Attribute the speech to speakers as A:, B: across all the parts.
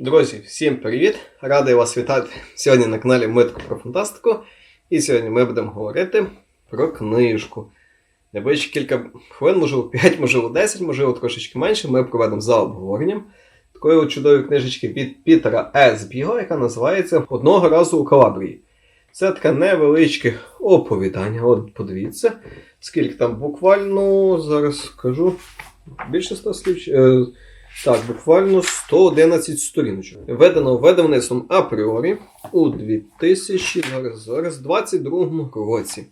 A: Друзі, всім привіт! Радий вас вітати сьогодні на каналі Митко про фантастику. І сьогодні ми будемо говорити про книжку. Найближчі кілька хвилин, можливо 5, можливо 10, можливо трошечки менше, ми проведемо за обговоренням такої чудової книжечки від Пітера С. Біго, яка називається Одного разу у Калабрії. Це таке невеличке оповідання. От подивіться, скільки там буквально зараз скажу. Більше 100 слів. Так, буквально 111 сторіночок. Видано видавництвом апріорі у 2000, зараз, зараз 22 році.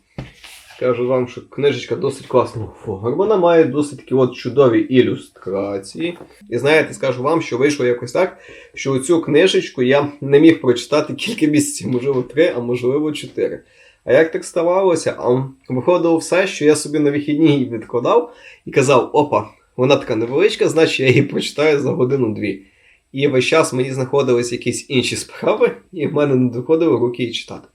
A: Кажу вам, що книжечка досить класного Вона має досить такі от чудові ілюстрації. І знаєте, скажу вам, що вийшло якось так, що цю книжечку я не міг прочитати кілька місяців, можливо, три, а можливо, чотири. А як так ставалося? А виходило все, що я собі на вихідні відкладав і казав: опа, вона така невеличка, значить я її прочитаю за годину-дві. І весь час мені знаходились якісь інші справи, і в мене не доходили руки її читати.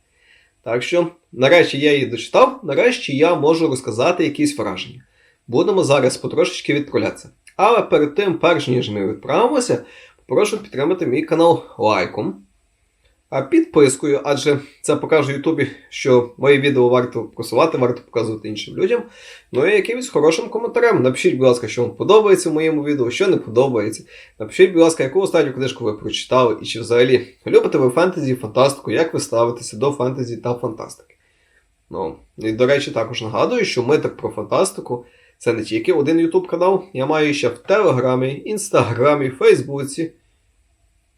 A: Так що, нарешті я її дочитав, нарешті я можу розказати якісь враження. Будемо зараз потрошечки відправлятися. Але перед тим, перш ніж ми відправимося, попрошу підтримати мій канал лайком. Підпискою, адже це покаже Ютубі, що мої відео варто просувати, варто показувати іншим людям. Ну і якимось хорошим коментарем. Напишіть, будь ласка, що вам подобається в моєму відео, що не подобається. Напишіть, будь ласка, яку останню книжку ви прочитали, і чи взагалі любите ви фентезі фантастику, як ви ставитеся до фентезі та фантастики. Ну, і до речі, також нагадую, що ми так про фантастику. Це не тільки один YouTube канал, я маю ще в Телеграмі, Інстаграмі, Фейсбуці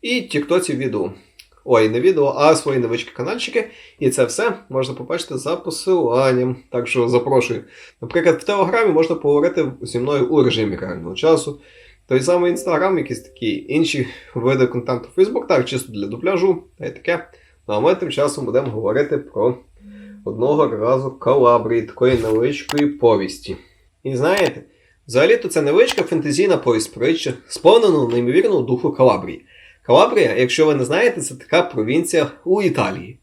A: і Тіктоці відео. Ой, не відео, а свої невеличкі каналчики. І це все можна побачити за посиланням. Так що запрошую. Наприклад, в Телеграмі можна поговорити зі мною у режимі реального часу. Той самий Інстаграм, якісь такі інші види контенту Фейсбук, так, чисто для дупляжу, та й таке. Ну а ми тим часом будемо говорити про одного разу Калабрії, такої невеличкої повісті. І знаєте, взагалі-то це невеличка фентезійна повість притча, сповнена неймовірного духу Калабрії. Калабрія, якщо ви не знаєте, це така провінція у Італії.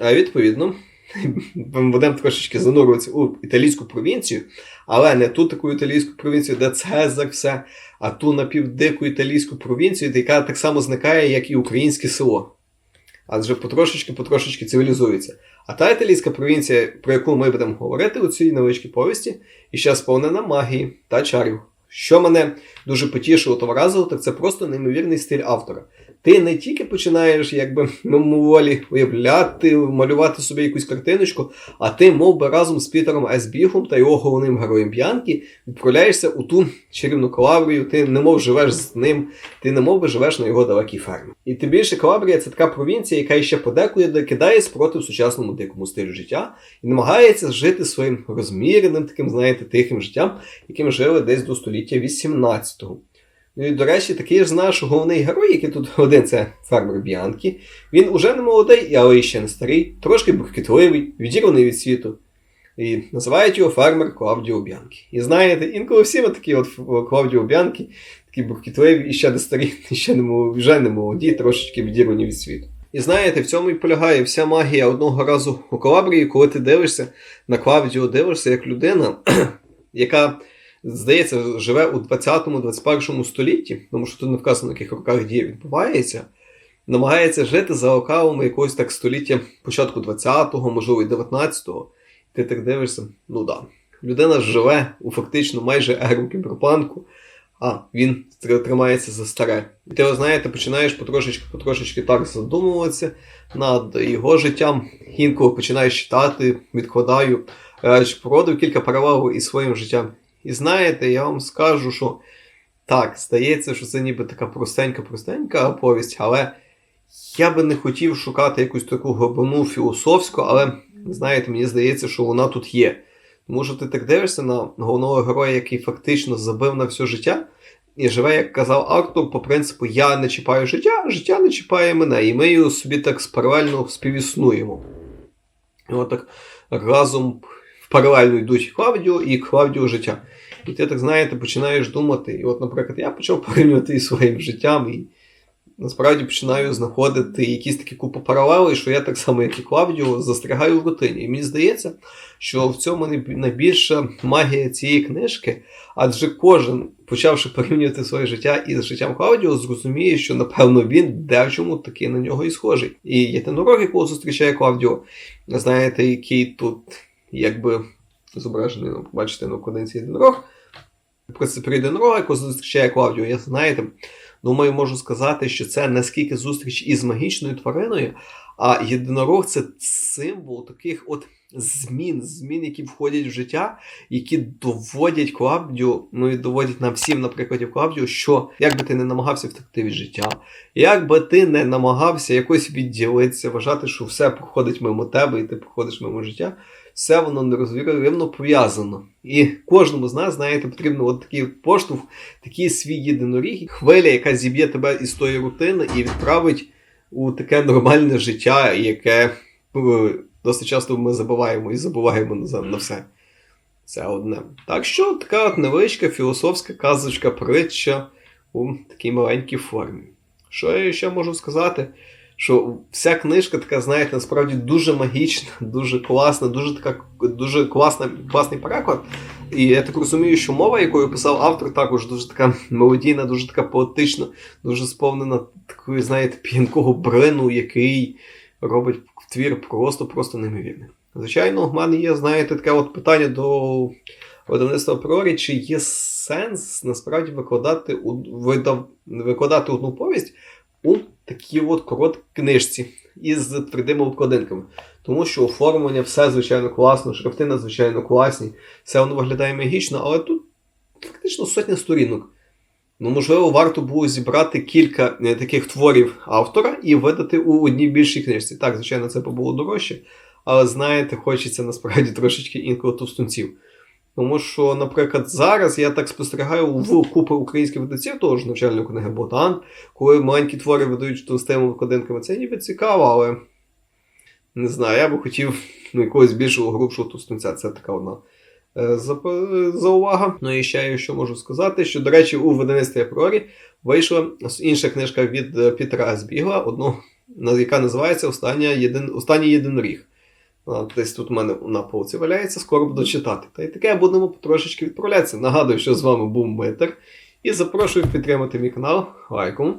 A: А відповідно, ми будемо трошечки занурюватися у італійську провінцію, але не ту таку італійську провінцію, де Цезар все, а ту напівдику італійську провінцію, яка так само зникає, як і українське село. Адже потрошечки-потрошечки цивілізується. А та італійська провінція, про яку ми будемо говорити у цій невеличкій повісті, і ще сповнена магії та чарів. Що мене дуже потішило та вразило, так це просто неймовірний стиль автора. Ти не тільки починаєш якби мимоволі уявляти, малювати собі якусь картиночку, а ти, мов би, разом з Пітером Есбігом та його головним героєм Б'янки відправляєшся у ту чарівну Калабрію, ти немов живеш з ним, ти немов би живеш на його далекій фермі. І тим більше Калабрія це така провінція, яка ще подекуди кидає спротив сучасному дикому стилю життя і намагається жити своїм розміреним, таким, знаєте, тихим життям, яким жили десь до століття 18-го. Ну і, до речі, такий ж наш головний герой, який тут один, це фермер Біанкі. Він уже не молодий, але ще не старий, трошки буркітливий, відірваний від світу. І називають його фермер Клавдіо Б'янкі. І знаєте, інколи всі ми такі от Клавдіо Б'янкі, такі буркітливі, і ще не старі, і ще не молоді, вже не молоді, трошечки відірвані від світу. І знаєте, в цьому і полягає вся магія одного разу у Калабрії, коли ти дивишся на Клавдіо, дивишся як людина, яка здається, живе у 20-21 столітті, тому що тут не вказано, в яких роках дія відбувається, намагається жити за локалами якогось так століття початку 20-го, можливо, і 19-го. Ти так дивишся, ну да. Людина живе у фактично майже еру кіберпанку, а він тримається за старе. І ти, знаєте, починаєш потрошечки-потрошечки так задумуватися над його життям. Інколи починаєш читати, відкладаю, породив кілька паралелів із своїм життям. І знаєте, я вам скажу, що так, здається, що це ніби така простенька-простенька повість, але я би не хотів шукати якусь таку глибину філософську, але знаєте, мені здається, що вона тут є. Тому що ти так дивишся на головного героя, який фактично забив на все життя, і живе, як казав автор, по принципу я не чіпаю життя, життя не чіпає мене. І ми його собі так паралельно співіснуємо. І от так разом паралельно йдуть Клавдіо і Клавдіо життя. І ти так знаєте, починаєш думати. І от, наприклад, я почав порівнювати із своїм життям, і насправді починаю знаходити якісь такі купи паралелей, що я так само, як і Клавдіо, застрягаю в рутині. І мені здається, що в цьому найбільша магія цієї книжки, адже кожен, почавши порівнювати своє життя із життям Клавдіо, зрозуміє, що напевно він де в чому таки на нього і схожий. І єдинорог, якого зустрічає Клавдіо, знаєте, який тут якби зображений, ну, бачите, на вкладинці єдинорог. В принципі, єдинорога, якого зустрічає Клавдіо, я знаєте, думаю, можу сказати, що це наскільки зустріч із магічною твариною, а єдинорог це символ таких от змін, змін, які входять в життя, які доводять Клавдію, ну і доводять нам всім, на прикладі Клавдію, що як би ти не намагався втекти від життя, як би ти не намагався якось відділитися, вважати, що все проходить мимо тебе, і ти проходиш мимо життя, все воно нерозривно пов'язано. І кожному з нас, знаєте, потрібно от такий поштовх, такий свій єдиноріг, хвиля, яка зіб'є тебе із тої рутини і відправить у таке нормальне життя, яке е, досить часто ми забуваємо і забуваємо на, на все. Це одне. Так що така от невеличка філософська казочка, притча у такій маленькій формі. Що я ще можу сказати? Що вся книжка така, знаєте, насправді дуже магічна, дуже класна, дуже така дуже класна, класний переклад. І я так розумію, що мова, якою писав автор, також дуже така мелодійна, дуже така поетична, дуже сповнена такої, знаєте, п'янкого брину, який робить твір просто просто неймовірним. Звичайно, в мене є, знаєте, таке от питання до видавництва Прорі, чи є сенс насправді викладати викладати одну повість у такій от короткій книжці із твердими обкладинками. Тому що оформлення все звичайно класно, шрифти надзвичайно класні, все воно виглядає магічно, але тут фактично сотня сторінок. Ну, можливо, варто було зібрати кілька е, таких творів автора і видати у одній більшій книжці. Так, звичайно, це було дорожче, але знаєте, хочеться насправді трошечки інколи товстунців. Тому що, наприклад, зараз я так спостерігаю в купи українських видавців, того ж навчальної книги Ботан, коли маленькі твори видають товстими викладинками. Це ніби цікаво, але не знаю, я би хотів ну, якогось більшого грубшого товстунця. Це така одна е, заувага. Ну і ще я що можу сказати, що, до речі, у видавництві Апрорі вийшла інша книжка від е, Пітера Збігла, одну, яка називається Остання єдин... Останній єдиноріг. Десь тут у мене на полці валяється, скоро буду читати. Та й таке будемо потрошечки відправлятися. Нагадую, що з вами був Митер. І запрошую підтримати мій канал лайком,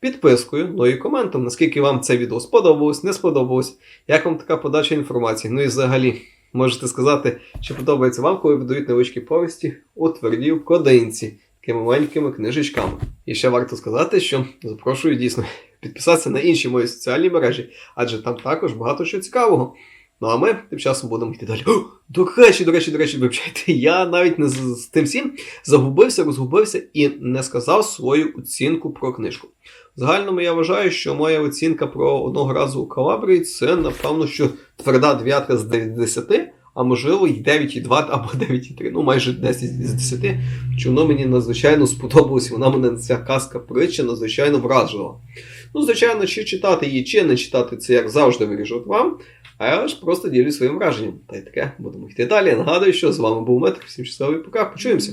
A: підпискою, ну і коментом, наскільки вам це відео сподобалось, не сподобалось, як вам така подача інформації. Ну і взагалі можете сказати, чи подобається вам, коли видають невеличкі повісті у твердій вкладинці, такими маленькими книжечками. І ще варто сказати, що запрошую дійсно підписатися на інші мої соціальні мережі, адже там також багато чого цікавого. Ну а ми тим часом будемо йти далі. О, до речі, до речі, до речі, вибачайте, я навіть не з, з тим всім загубився, розгубився і не сказав свою оцінку про книжку. В загальному я вважаю, що моя оцінка про одного разу у Калабрії це, напевно, що тверда дев'ятка з 10, а можливо й 9,2 або 9,3, ну майже 10 з 10. Що воно мені надзвичайно сподобалось, вона мене ця казка притча надзвичайно вразила. Ну, звичайно, чи читати її, чи не читати, це як завжди вирішують вам. А я ж просто ділюсь своїм враженням. Та й таке, будемо йти далі. Нагадую, що з вами був Метр. Всім щасливий пока, почуємося.